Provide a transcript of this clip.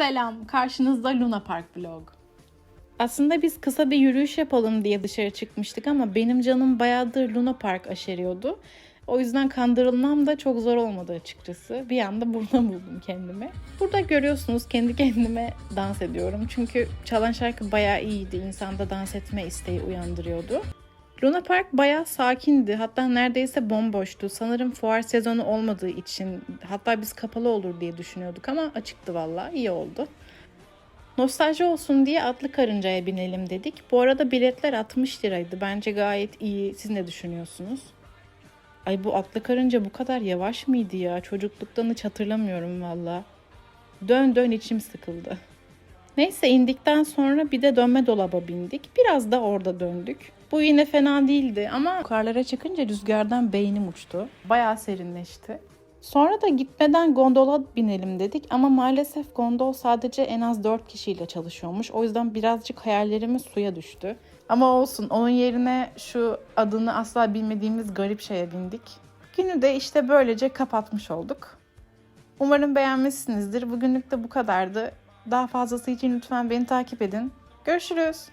Selam, karşınızda Luna Park vlog. Aslında biz kısa bir yürüyüş yapalım diye dışarı çıkmıştık ama benim canım bayağıdır Luna Park aşeriyordu. O yüzden kandırılmam da çok zor olmadı açıkçası. Bir anda burada buldum kendimi. Burada görüyorsunuz kendi kendime dans ediyorum. Çünkü çalan şarkı bayağı iyiydi. İnsanda dans etme isteği uyandırıyordu. Luna Park bayağı sakindi. Hatta neredeyse bomboştu. Sanırım fuar sezonu olmadığı için hatta biz kapalı olur diye düşünüyorduk ama açıktı valla. iyi oldu. Nostalji olsun diye atlı karıncaya binelim dedik. Bu arada biletler 60 liraydı. Bence gayet iyi. Siz ne düşünüyorsunuz? Ay bu atlı karınca bu kadar yavaş mıydı ya? Çocukluktan hiç hatırlamıyorum valla. Dön dön içim sıkıldı. Neyse indikten sonra bir de dönme dolaba bindik. Biraz da orada döndük. Bu yine fena değildi ama yukarılara çıkınca rüzgardan beynim uçtu. Bayağı serinleşti. Sonra da gitmeden gondola binelim dedik ama maalesef gondol sadece en az 4 kişiyle çalışıyormuş. O yüzden birazcık hayallerimiz suya düştü. Ama olsun onun yerine şu adını asla bilmediğimiz garip şeye bindik. Günü de işte böylece kapatmış olduk. Umarım beğenmişsinizdir. Bugünlük de bu kadardı. Daha fazlası için lütfen beni takip edin. Görüşürüz.